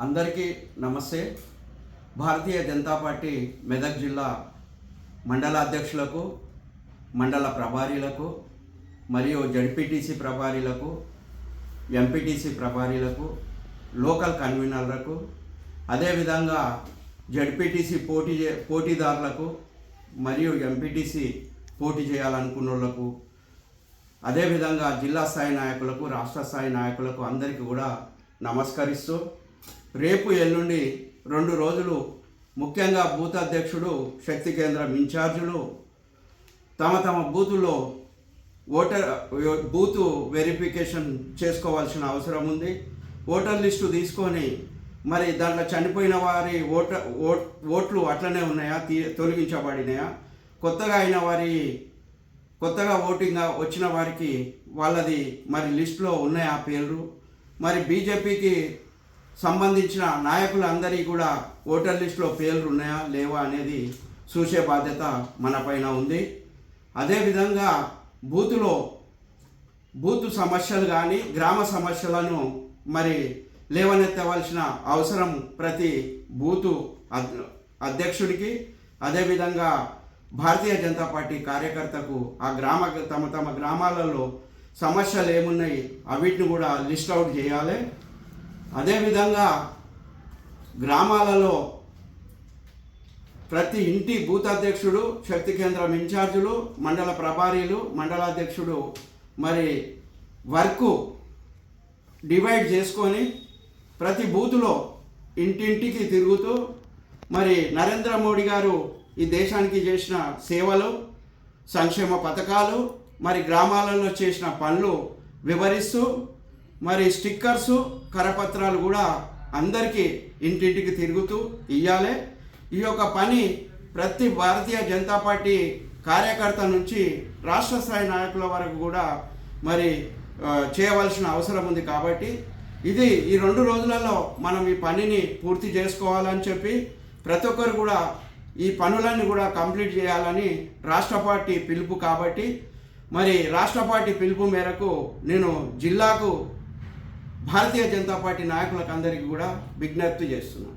అందరికీ నమస్తే. భారతీయ జనతా పార్టీ మెదక్ జిల్లా మండల అధ్యక్షులకు మండల ప్రభారీలకు మరియు జడ్పీటీసీ ప్రభారీలకు ఎంపీటీసీ ప్రభారీలకు లోకల్ కన్వీనర్లకు అదేవిధంగా జడ్పీటీసీ పోటీ పోటీదారులకు మరియు ఎంపీటీసీ పోటీ చేయాలనుకున్న వాళ్ళకు అదేవిధంగా జిల్లా స్థాయి నాయకులకు రాష్ట్ర స్థాయి నాయకులకు అందరికీ కూడా నమస్కరిస్తూ రేపు ఎల్లుండి రెండు రోజులు ముఖ్యంగా బూత్ అధ్యక్షుడు శక్తి కేంద్రం ఇన్ఛార్జులు తమ తమ బూతుల్లో ఓటర్ బూతు వెరిఫికేషన్ చేసుకోవాల్సిన అవసరం ఉంది. ఓటర్ లిస్టు తీసుకొని మరి దాంట్లో చనిపోయిన వారి ఓట ఓట్ ఓట్లు అట్లనే ఉన్నాయా? తీ తొలగించబడినాయా? కొత్తగా అయిన వారి కొత్తగా ఓటింగ్ వచ్చిన వారికి వాళ్ళది మరి లిస్టులో ఉన్నాయా పేర్లు? మరి బీజేపీకి సంబంధించిన నాయకులందరికీ కూడా ఓటర్ లిస్టులో పేర్లు ఉన్నాయా లేవా అనేది చూసే బాధ్యత మనపైన ఉంది. అదేవిధంగా బూతులో బూతు సమస్యలు కానీ గ్రామ సమస్యలను మరి లేవనెత్తవలసిన అవసరం ప్రతి బూతు అద్- అధ్యక్షుడికి. అదేవిధంగా భారతీయ జనతా పార్టీ కార్యకర్తకు ఆ గ్రామ తమ తమ గ్రామాలలో సమస్యలు ఏమున్నాయి అవిటిని కూడా లిస్ట్ అవుట్ చేయాలి. అదేవిధంగా గ్రామాలలో ప్రతి ఇంటి భూతాధ్యక్షుడు శక్తి కేంద్రం ఇన్ఛార్జులు మండల ప్రభారీలు మండలాధ్యక్షుడు మరి వర్క్ డివైడ్ చేసుకొని ప్రతి బూతులో ఇంటింటికి తిరుగుతూ మరి నరేంద్ర మోడీ గారు ఈ దేశానికి చేసిన సేవలు సంక్షేమ పథకాలు మరి గ్రామాలలో చేసిన పనులు వివరిస్తూ మరి స్టిక్కర్సు కరపత్రాలు కూడా అందరికీ ఇంటింటికి తిరుగుతూ ఇవ్వాలి ఈ యొక్క పని ప్రతి భారతీయ జనతా పార్టీ కార్యకర్త నుంచి రాష్ట్ర స్థాయి నాయకుల వరకు కూడా మరి చేయవలసిన అవసరం ఉంది కాబట్టి ఇది ఈ రెండు రోజులలో మనం ఈ పనిని పూర్తి చేసుకోవాలని చెప్పి ప్రతి ఒక్కరు కూడా ఈ పనులన్నీ కూడా కంప్లీట్ చేయాలని రాష్ట్ర పార్టీ పిలుపు కాబట్టి మరి రాష్ట్ర పార్టీ పిలుపు మేరకు నేను జిల్లాకు భారతీయ జనతా పార్టీ నాయకులకు అందరికీ కూడా విజ్ఞప్తి చేస్తున్నాను.